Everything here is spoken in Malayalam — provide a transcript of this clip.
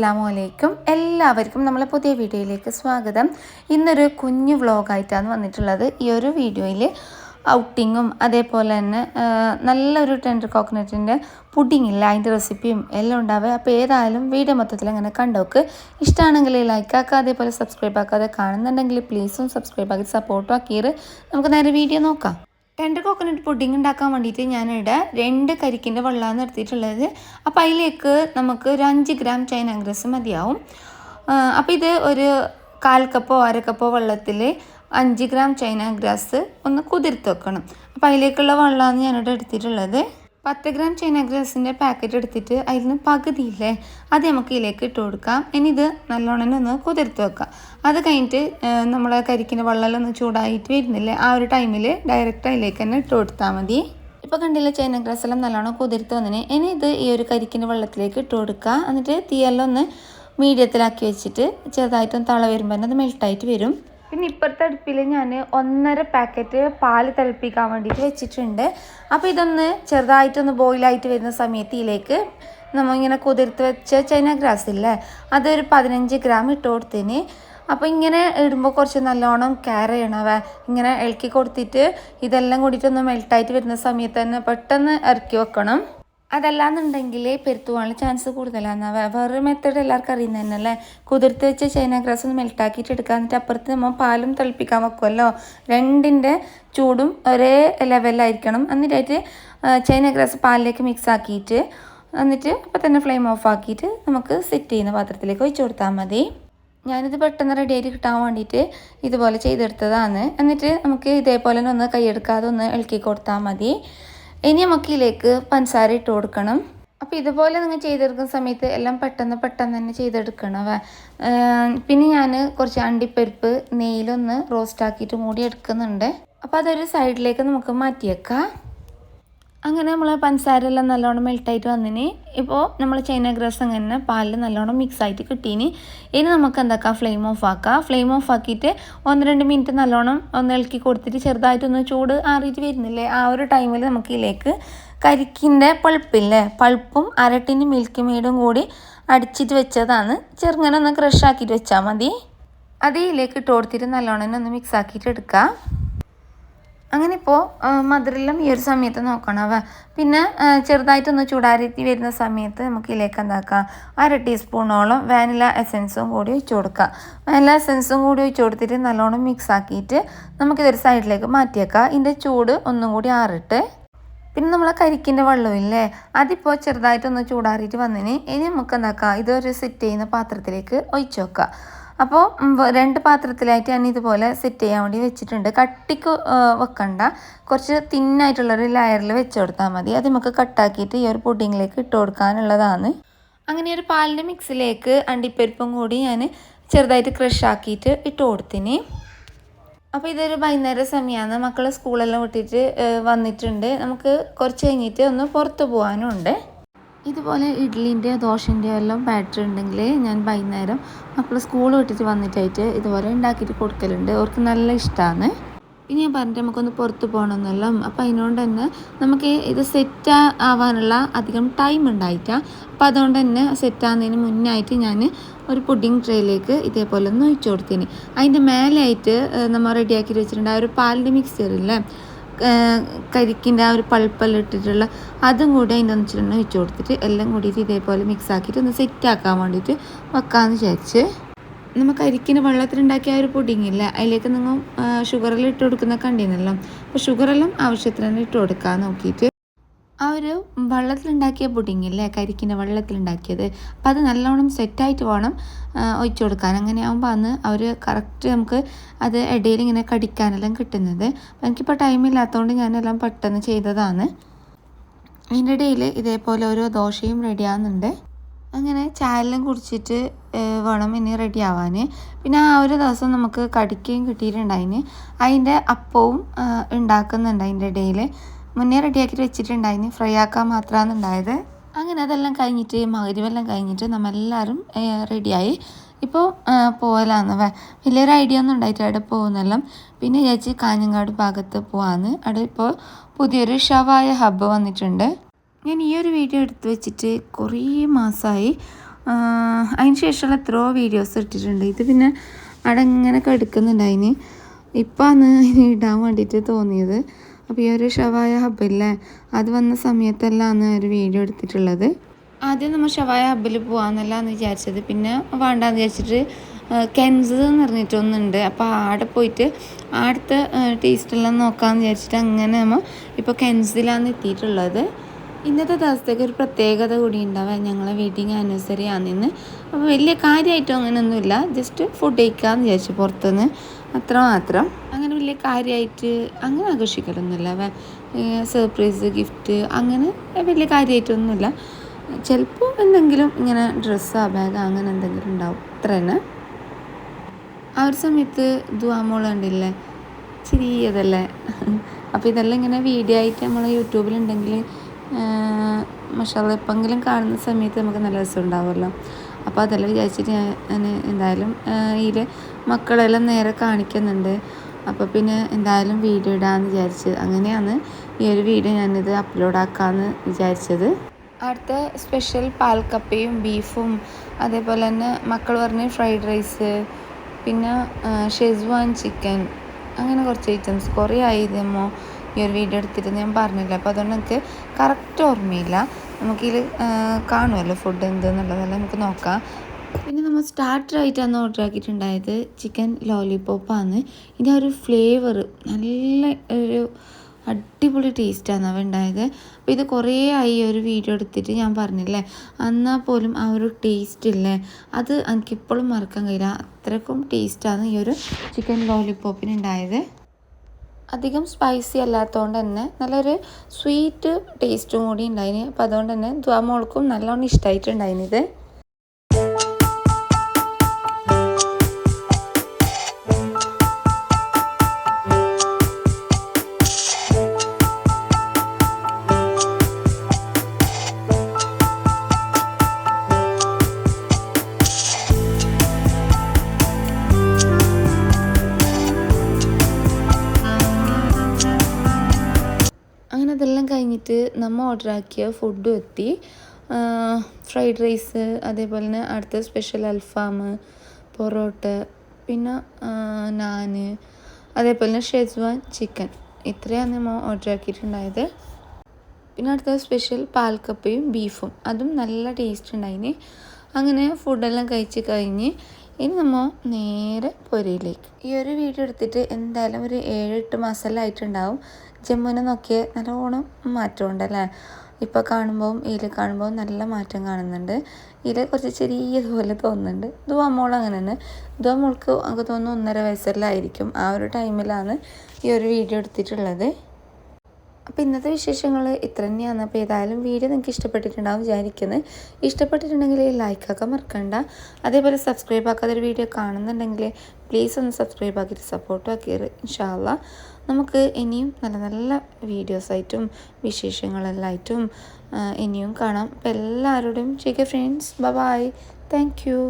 അസ്സാം വലൈക്കും എല്ലാവർക്കും നമ്മളെ പുതിയ വീഡിയോയിലേക്ക് സ്വാഗതം. ഇന്നൊരു കുഞ്ഞു വ്ളോഗായിട്ടാണ് വന്നിട്ടുള്ളത്. ഈ ഒരു വീഡിയോയിൽ ഔട്ടിങ്ങും അതേപോലെ തന്നെ നല്ലൊരു ടെൻഡർ കോക്കനട്ടിന്റെ പുഡിങ്ങില്ല അതിന്റെ റെസിപ്പിയും എല്ലാം ഉണ്ടാവുക. അപ്പോൾ ഏതായാലും വീഡിയോ മൊത്തത്തിൽ അങ്ങനെ കണ്ടോക്ക്. ഇഷ്ടമാണെങ്കിൽ ലൈക്ക് ആക്കുക അതേപോലെ സബ്സ്ക്രൈബ് ആക്കാതെ കാണുന്നുണ്ടെങ്കിൽ പ്ലീസും സബ്സ്ക്രൈബ് ആക്കി സപ്പോർട്ടും ആക്കിയത് നമുക്ക് നേരെ വീഡിയോ നോക്കാം. ടെൻഡർ കോക്കനട്ട് പുഡിംഗ് ഉണ്ടാക്കാൻ വേണ്ടിയിട്ട് ഞാനിവിടെ രണ്ട് കരിക്കിന്റെ വെള്ളമാണ് എടുത്തിട്ടുള്ളത്. അപ്പോൾ അതിലേക്ക് നമുക്ക് ഒരു അഞ്ച് ഗ്രാം ചൈന അഗ്രസ് മതിയാവും. അപ്പോൾ ഇത് ഒരു കാൽ കപ്പോ അര കപ്പോ വെള്ളത്തിൽ അഞ്ച് ഗ്രാം ചൈന ഗ്രാസ് ഒന്ന് കുതിർത്ത് വെക്കണം. അപ്പോൾ അതിലേക്കുള്ള വെള്ളമാണ് ഞാനിവിടെ എടുത്തിട്ടുള്ളത്. പത്ത് ഗ്രാം ചൈന ഗ്രാസിന്റെ പാക്കറ്റ് എടുത്തിട്ട് അതിൽ നിന്ന് പകുതിയില്ലേ? അത് നമുക്ക് ഇതിലേക്ക് ഇട്ട് കൊടുക്കാം. ഇനി ഇത് നല്ലോണം ഒന്ന് കുതിർത്ത് വെക്കാം. അത് കഴിഞ്ഞിട്ട് നമ്മൾ കരിക്കിന്റെ വെള്ളമെല്ലാം ഒന്ന് ചൂടായിട്ട് വരുന്നില്ലേ? ആ ഒരു ടൈമിൽ ഡയറക്റ്റ് അതിലേക്ക് തന്നെ ഇട്ട് കൊടുത്താൽ മതി. ഇപ്പോൾ കണ്ടില്ല ചൈന ഗ്രാസ് എല്ലാം നല്ലോണം കുതിർത്ത് വന്നിന്. ഇനി ഇത് ഈ ഒരു കരിക്കിന്റെ വെള്ളത്തിലേക്ക് ഇട്ട് കൊടുക്കുക. എന്നിട്ട് തീയെല്ലാം ഒന്ന് മീഡിയത്തിലാക്കി വെച്ചിട്ട് ചെറുതായിട്ടൊന്ന് തള വരുമ്പോൾ തന്നെ അത് മെൽട്ടായിട്ട് വരും. പിന്നെ ഇപ്പോഴത്തെ അടുപ്പിൽ ഞാൻ ഒന്നര പാക്കറ്റ് പാൽ തിളപ്പിക്കാൻ വേണ്ടിയിട്ട് വെച്ചിട്ടുണ്ട്. അപ്പോൾ ഇതൊന്ന് ചെറുതായിട്ടൊന്ന് ബോയിലായിട്ട് വരുന്ന സമയത്ത് ഇതിലേക്ക് നമ്മളിങ്ങനെ കുതിർത്ത് വെച്ച ചൈന ഗ്രാസ് ഇല്ലേ? അതൊരു പതിനഞ്ച് ഗ്രാം ഇട്ട് കൊടുത്തിന് അപ്പോൾ ഇങ്ങനെ ഇടുമ്പോൾ കുറച്ച് നല്ലോണം കെയർ ചെയ്യണവ ഇങ്ങനെ ഇളക്കി കൊടുത്തിട്ട് ഇതെല്ലാം കൂടിയിട്ടൊന്ന് മെൽട്ടായിട്ട് വരുന്ന സമയത്ത് തന്നെ പെട്ടെന്ന് ഇറക്കി വെക്കണം. അതല്ലാന്നുണ്ടെങ്കിൽ പെരുത്തു പോകാനുള്ള ചാൻസ് കൂടുതലാണ് വേറൊരു മെത്തേഡ് എല്ലാവർക്കും അറിയുന്നത് തന്നെയല്ലേ കുതിർത്ത് വെച്ച ചൈന ഗ്രാസ് ഒന്ന് മെൽട്ടാക്കിയിട്ട് എടുക്കുക എന്നിട്ട് അപ്പുറത്ത് നമ്മൾ പാലും തിളപ്പിക്കാൻ വെക്കുമല്ലോ രണ്ടിന്റെ ചൂടും ഒരേ ലെവലിലായിരിക്കണം എന്നിട്ടായിട്ട് ചൈന ഗ്രാസ് പാലിലേക്ക് മിക്സ് ആക്കിയിട്ട് എന്നിട്ട് അപ്പോൾ തന്നെ ഫ്ലെയിം ഓഫ് ആക്കിയിട്ട് നമുക്ക് സെറ്റ് ചെയ്യുന്ന പാത്രത്തിലേക്ക് ഒഴിച്ചു കൊടുത്താൽ മതി. ഞാനിത് പെട്ടെന്ന് റെഡി ആയിട്ട് കിട്ടാൻ വേണ്ടിയിട്ട് ഇതുപോലെ ചെയ്തെടുത്തതാണ്. എന്നിട്ട് നമുക്ക് ഇതേപോലെ തന്നെ ഒന്ന് കൈയെടുക്കാതെ ഒന്ന് ഇളക്കി കൊടുത്താൽ മതി. ഇനി നമുക്ക് ഇതിലേക്ക് പഞ്ചസാര ഇട്ട് കൊടുക്കണം. അപ്പോൾ ഇതുപോലെ നിങ്ങൾ ചെയ്തെടുക്കുന്ന സമയത്ത് എല്ലാം പെട്ടെന്ന് പെട്ടെന്ന് തന്നെ ചെയ്തെടുക്കണം. പിന്നെ ഞാൻ കുറച്ച് അണ്ടിപ്പരിപ്പ് നെയ്യിലൊന്ന് റോസ്റ്റാക്കിയിട്ട് മൂടി എടുക്കുന്നുണ്ട്. അപ്പോൾ അതൊരു സൈഡിലേക്ക് നമുക്ക് മാറ്റിയേക്കാം. അങ്ങനെ നമ്മൾ പഞ്ചസാര എല്ലാം നല്ലോണം മെൽട്ടായിട്ട് വന്നിന്. ഇപ്പോൾ നമ്മൾ ചൈന ഗ്രാസ് അങ്ങനെ പാലിൽ നല്ലോണം മിക്സ് ആയിട്ട് കിട്ടീന്. ഇനി നമുക്ക് എന്താക്കാം ഫ്ലെയിം ഓഫ് ആക്കാം. ഫ്ലെയിം ഓഫ് ആക്കിയിട്ട് ഒന്ന് രണ്ട് മിനിറ്റ് നല്ലോണം ഒന്ന് ഇളക്കി കൊടുത്തിട്ട് ചെറുതായിട്ടൊന്ന് ചൂട് ആറിയിട്ട് വരുന്നില്ലേ? ആ ഒരു ടൈമിൽ നമുക്ക് ഇതിലേക്ക് കരിക്കിന്റെ പൾപ്പില്ലേ? പൾപ്പും അരട്ടിന്റെ മിൽക്ക് മെയ്ഡും കൂടി അടിച്ചിട്ട് വെച്ചതാണ്. ചെറുങ്ങനെ ഒന്ന് ക്രഷ് ആക്കിയിട്ട് വെച്ചാൽ മതി. അത് ഇതിലേക്ക് ഇട്ട് കൊടുത്തിട്ട് നല്ലോണം ഒന്ന് മിക്സ് ആക്കിയിട്ട് എടുക്കാം. അങ്ങനെ ഇപ്പോൾ മധുരെല്ലാം ഈ ഒരു സമയത്ത് നോക്കണം അവ. പിന്നെ ചെറുതായിട്ടൊന്ന് ചൂടാരത്തി വരുന്ന സമയത്ത് നമുക്ക് ഇതിലേക്ക് എന്താക്കാം? അര ടീസ്പൂണോളം വാനില എസൻസും കൂടി ഒഴിച്ചു കൊടുക്കുക വാനില എസൻസും കൂടി ഒഴിച്ചു കൊടുത്തിട്ട് നല്ലോണം മിക്സ് ആക്കിയിട്ട് നമുക്കിതൊരു സൈഡിലേക്ക് മാറ്റിയേക്കാം. ഇതിന്റെ ചൂട് ഒന്നും കൂടി ആറിട്ട്. പിന്നെ നമ്മളെ കരിക്കിന്റെ വെള്ളമില്ലേ അതിപ്പോൾ ചെറുതായിട്ടൊന്ന് ചൂടാറിയിട്ട് വന്നിന്. ഇനി നമുക്ക് എന്താക്കാം? ഇതൊരു സെറ്റ് ചെയ്യുന്ന പാത്രത്തിലേക്ക് ഒഴിച്ചു വെക്കാം. അപ്പോൾ രണ്ട് പാത്രത്തിലായിട്ട് ഞാൻ ഇതുപോലെ സെറ്റ് ചെയ്യാൻ വേണ്ടി വെച്ചിട്ടുണ്ട്. കട്ടിക്ക് വെക്കണ്ട. കുറച്ച് തിന്നായിട്ടുള്ളൊരു ലെയറിൽ വെച്ച് കൊടുത്താൽ മതി. അത് നമുക്ക് കട്ടാക്കിയിട്ട് ഈ ഒരു പുഡിങ്ങിലേക്ക് ഇട്ട് കൊടുക്കാനുള്ളതാണ്. അങ്ങനെ ഒരു പാലിന്റെ മിക്സിലേക്ക് അണ്ടിപ്പരിപ്പും കൂടി ഞാൻ ചെറുതായിട്ട് ക്രഷ് ആക്കിയിട്ട് ഇട്ട് കൊടുത്തിന്. അപ്പോൾ ഇതൊരു വൈകുന്നേര സമയമാണ് മക്കൾ സ്കൂളെല്ലാം വിട്ടിട്ട് വന്നിട്ടുണ്ട്. നമുക്ക് കുറച്ച് കഴിഞ്ഞിട്ട് ഒന്ന് പുറത്ത് പോകാനും ഉണ്ട് ഇതുപോലെ ഇഡ്ലിന്റെ ദോശന്റെ എല്ലാം ബാറ്ററി ഉണ്ടെങ്കിൽ ഞാൻ വൈകുന്നേരം മക്കൾ സ്കൂൾ വിട്ടിട്ട് വന്നിട്ടായിട്ട് ഇതുപോലെ ഉണ്ടാക്കിയിട്ട് കൊടുക്കലുണ്ട്. അവർക്ക് നല്ല ഇഷ്ടമാണ് ഇനി ഞാൻ പറഞ്ഞിട്ട് നമുക്കൊന്ന് പുറത്ത് പോകണമെന്നല്ലോ. അപ്പോൾ അതിനോണ്ട് തന്നെ നമുക്ക് ഇത് സെറ്റ് ആവാനുള്ള അധികം ടൈം ഉണ്ടായിട്ട. അപ്പോൾ അതുകൊണ്ട് തന്നെ സെറ്റ് ആവുന്നതിന് മുന്നായിട്ട് ഞാൻ ഒരു പുഡിംഗ് ട്രേയിലേക്ക് ഇതേപോലെ ഒന്ന് ഒഴിച്ചു കൊടുത്തിന്. അതിന്റെ മേലെയായിട്ട് നമ്മൾ റെഡിയാക്കി വെച്ചിട്ടുണ്ട് ആ ഒരു പാലിന്റെ മിക്സ്ചർ ഇല്ലേ? കരിക്കിന്റെ ആ ഒരു പൾപ്പെല്ലാം ഇട്ടിട്ടുള്ള അതും കൂടി അതിന്റെ ഒന്നിച്ചിട്ട് വെച്ച് കൊടുത്തിട്ട് എല്ലാം കൂടിയിട്ട് ഇതേപോലെ മിക്സ് ആക്കിയിട്ട് ഒന്ന് സെറ്റ് ആക്കാൻ വേണ്ടിയിട്ട് വെക്കാമെന്ന് വിചാരിച്ച്. നമ്മൾ കരിക്കിന് വെള്ളത്തിലുണ്ടാക്കിയ ഒരു പുഡിംഗ് ഇല്ല അതിലേക്ക് നിങ്ങൾ ഷുഗറെല്ലാം ഇട്ട് കൊടുക്കുന്ന കണ്ടീനല്ലോ അപ്പോൾ ഷുഗറെല്ലാം ആവശ്യത്തിന് തന്നെ ഇട്ട് കൊടുക്കാൻ നോക്കിയിട്ട് ആ ഒരു വെള്ളത്തിലുണ്ടാക്കിയ പുഡിംഗ് അല്ലേ കരിക്കിന്റെ വെള്ളത്തിലുണ്ടാക്കിയത്. അപ്പോൾ അത് നല്ലോണം സെറ്റായിട്ട് വേണം ഒഴിച്ചു കൊടുക്കാൻ. അങ്ങനെ ആകുമ്പോൾ അന്ന് അവർ കറക്റ്റ് നമുക്ക് അത് ഇടയിൽ ഇങ്ങനെ കടിക്കാനെല്ലാം കിട്ടുന്നത്. അപ്പോൾ എനിക്കിപ്പോൾ ടൈമില്ലാത്തതുകൊണ്ട് ഞാനെല്ലാം പെട്ടെന്ന് ചെയ്തതാണ്. അതിന്റെ ഇടയിൽ ഇതേപോലെ ഓരോ ദോശയും റെഡി ആവുന്നുണ്ട്. അങ്ങനെ ചായയെല്ലാം കുടിച്ചിട്ട് വേണം ഇനി റെഡി ആവാൻ പിന്നെ ആ ഒരു ദിവസം നമുക്ക് കടിക്കുകയും കിട്ടിയിട്ടുണ്ടായിന്. അതിന്റെ അപ്പവും ഉണ്ടാക്കുന്നുണ്ട് അതിന്റെ ഇടയിൽ മുന്നേ റെഡിയാക്കിയിട്ട് വെച്ചിട്ടുണ്ടായിരുന്നു. ഫ്രൈ ആക്കാൻ മാത്രമാണ് ഉണ്ടായത്. അങ്ങനെ അതെല്ലാം കഴിഞ്ഞിട്ട് മകരുമെല്ലാം കഴിഞ്ഞിട്ട് നമ്മളെല്ലാവരും റെഡിയായി. ഇപ്പോൾ പോകലാന്ന് വലിയൊരു ഐഡിയ ഒന്നും ഉണ്ടായിട്ട് അവിടെ പോകുന്നെല്ലാം പിന്നെ ചേച്ചി കാഞ്ഞങ്ങാട് ഭാഗത്ത് പോവാന്ന്. അവിടെ ഇപ്പോൾ പുതിയൊരു ഷവായ ഹബ്ബ് വന്നിട്ടുണ്ട്. ഞാൻ ഈ ഒരു വീഡിയോ എടുത്ത് വെച്ചിട്ട് കുറേ മാസമായി അതിന് ശേഷമുള്ള എത്രയോ വീഡിയോസ് ഇട്ടിട്ടുണ്ട്. ഇത് പിന്നെ അവിടെ ഇങ്ങനെയൊക്കെ എടുക്കുന്നുണ്ടായിന് ഇപ്പം അന്ന് ഇടാൻ വേണ്ടിയിട്ട് തോന്നിയത്. അപ്പോൾ ഈ ഒരു ഷവായ ഹബ്ബില്ലേ? അത് വന്ന സമയത്തെല്ലാം ഒരു വീഡിയോ എടുത്തിട്ടുള്ളത്. ആദ്യം നമ്മൾ ഷവായ ഹബ്ബിൽ പോകാമെന്നല്ല എന്ന് വിചാരിച്ചത്. പിന്നെ വേണ്ടാന്ന് വിചാരിച്ചിട്ട് കെൻസ് എന്ന് പറഞ്ഞിട്ടൊന്നുണ്ട് അപ്പോൾ ആടെ പോയിട്ട് ആടുത്തെ ടേസ്റ്റെല്ലാം നോക്കാമെന്ന് വിചാരിച്ചിട്ട് അങ്ങനെ നമ്മൾ ഇപ്പോൾ കെൻസിലാണ് എത്തിയിട്ടുള്ളത്. ഇന്നത്തെ ദിവസത്തേക്ക് ഒരു പ്രത്യേകത കൂടി ഉണ്ടാവുക ഞങ്ങളെ വെഡിങ് ആനിവേഴ്സറി ആണെന്ന്. അപ്പോൾ വലിയ കാര്യമായിട്ടോ അങ്ങനെയൊന്നുമില്ല ജസ്റ്റ് ഫുഡ് കഴിക്കാമെന്ന് വിചാരിച്ചു പുറത്തുനിന്ന്. അത്ര മാത്രം അങ്ങനെ വലിയ കാര്യമായിട്ട് അങ്ങനെ ആഘോഷിക്കലൊന്നുമില്ല. സർപ്രൈസ് ഗിഫ്റ്റ് അങ്ങനെ വലിയ കാര്യമായിട്ടൊന്നുമില്ല ചിലപ്പോൾ എന്തെങ്കിലും ഇങ്ങനെ ഡ്രസ്സോ ബാഗോ അങ്ങനെ എന്തെങ്കിലും ഉണ്ടാവും. അത്ര തന്നെ. ആ ഒരു സമയത്ത് ദുവാമോളുണ്ടല്ലേ ചെറിയതല്ലേ അപ്പോൾ ഇതെല്ലാം ഇങ്ങനെ വീഡിയോ ആയിട്ട് നമ്മൾ യൂട്യൂബിലുണ്ടെങ്കിൽ മഷാല എപ്പെങ്കിലും കാണുന്ന സമയത്ത് നമുക്ക് നല്ല രസം ഉണ്ടാവുമല്ലോ. അപ്പോൾ അതെല്ലാം വിചാരിച്ചിട്ട് ഞാൻ എന്തായാലും ഇതിൽ മക്കളെല്ലാം നേരെ കാണിക്കുന്നുണ്ട്. അപ്പോൾ പിന്നെ എന്തായാലും വീഡിയോ ഇടാമെന്ന് വിചാരിച്ചത് അങ്ങനെയാണ് ഈ ഒരു വീഡിയോ ഞാനിത് അപ്ലോഡ് ആക്കാമെന്ന് വിചാരിച്ചത്. അടുത്ത സ്പെഷ്യൽ പാൽക്കപ്പയും ബീഫും അതേപോലെ തന്നെ മക്കൾ പറഞ്ഞ ഫ്രൈഡ് റൈസ് പിന്നെ ഷെസ്വാൻ ചിക്കൻ അങ്ങനെ കുറച്ച് ഐറ്റംസ് കുറേ ആയിരുന്നോ ഈ ഒരു വീഡിയോ എടുത്തിട്ട് ഞാൻ പറഞ്ഞില്ല. അപ്പോൾ അതുകൊണ്ട് എനിക്ക് കറക്റ്റ് ഓർമ്മയില്ല. നമുക്കിതിൽ കാണുമല്ലോ ഫുഡ് എന്തെന്നുള്ളതെല്ലാം നമുക്ക് നോക്കാം. നമ്മൾ സ്റ്റാർട്ടറായിട്ടാണ് ഓർഡർ ആക്കിയിട്ടുണ്ടായത് ചിക്കൻ ലോലിപോപ്പാണ് ഇതിന്റെ ഒരു ഫ്ലേവർ നല്ല ഒരു അടിപൊളി ടേസ്റ്റാണ് അവ ഉണ്ടായത് അപ്പോൾ ഇത് കുറേ ആയി ഒരു വീഡിയോ എടുത്തിട്ട് ഞാൻ പറഞ്ഞില്ലേ എന്നാൽ പോലും ആ ഒരു ടേസ്റ്റ് ഇല്ലേ? അത് എനിക്കിപ്പോഴും മറക്കാൻ കഴിയില്ല. അത്രക്കും ടേസ്റ്റാണ് ഈ ഒരു ചിക്കൻ ലോലിപോപ്പിന് ഉണ്ടായത് അധികം സ്പൈസി അല്ലാത്തതുകൊണ്ട് തന്നെ നല്ലൊരു സ്വീറ്റ് ടേസ്റ്റും കൂടി ഉണ്ടായിന്. അപ്പോൾ അതുകൊണ്ട് തന്നെ ദ്വാമോൾക്കും നല്ലോണം ഇഷ്ടമായിട്ടുണ്ടായിന് ഇത്. നമ്മൾ ഓർഡർ ആക്കിയ ഫുഡും എത്തി. ഫ്രൈഡ് റൈസ് അതേപോലെ തന്നെ അടുത്ത സ്പെഷ്യൽ അൽഫാം പൊറോട്ട പിന്നെ നാന് അതേപോലെ തന്നെ ഷെസ്വാൻ ചിക്കൻ ഇത്രയാണ് നമ്മൾ ഓർഡർ ആക്കിയിട്ടുണ്ടായത്. പിന്നെ അടുത്ത സ്പെഷ്യൽ പാൽക്കപ്പയും ബീഫും അതും നല്ല ടേസ്റ്റ് ഉണ്ടായിന്. അങ്ങനെ ഫുഡെല്ലാം കഴിച്ച് കഴിഞ്ഞ് ഇനി നമ്മൾ നേരെ പുരയിലേക്ക്. ഈ ഒരു വീഡിയോ എടുത്തിട്ട് എന്തായാലും ഒരു ഏഴെട്ട് മാസമെല്ലാം ആയിട്ടുണ്ടാവും. ജമ്മുവിനെ നോക്കിയ നല്ലോണം മാറ്റമുണ്ടല്ലേ? ഇപ്പോൾ കാണുമ്പോൾ ഇതിൽ കാണുമ്പോൾ നല്ല മാറ്റം കാണുന്നുണ്ട്. ഇതിൽ കുറച്ച് ചെറിയ ചെറിയതുപോലെ തോന്നുന്നുണ്ട്. ദുവാമോൾ അങ്ങനെ തന്നെ ദുവാമോൾക്ക് എനിക്ക് തോന്നുന്നു ഒന്നര വയസ്സെല്ലാം ആയിരിക്കും ആ ഒരു ടൈമിലാണ് ഈ ഒരു വീഡിയോ എടുത്തിട്ടുള്ളത്. അപ്പോൾ ഇന്നത്തെ വിശേഷങ്ങൾ ഇത്ര തന്നെയാണ്. അപ്പോൾ ഏതായാലും വീഡിയോ നിങ്ങൾക്ക് ഇഷ്ടപ്പെട്ടിട്ടുണ്ടാവും വിചാരിക്കുന്നത് ഇഷ്ടപ്പെട്ടിട്ടുണ്ടെങ്കിൽ ലൈക്ക് ആക്കാൻ മറക്കണ്ട. അതേപോലെ സബ്സ്ക്രൈബ് ആക്കാതെ ഒരു വീഡിയോ കാണുന്നുണ്ടെങ്കിൽ പ്ലീസ് ഒന്ന് സബ്സ്ക്രൈബ് ആക്കിയിട്ട് സപ്പോർട്ടും ആക്കിയത് ഇൻഷാല്ല നമുക്ക് ഇനിയും നല്ല നല്ല വീഡിയോസായിട്ടും വിശേഷങ്ങളെല്ലാം ആയിട്ടും ഇനിയും കാണാം. അപ്പോൾ എല്ലാവരോടും ചെയ്യുക ഫ്രണ്ട്സ് ബൈ താങ്ക് യു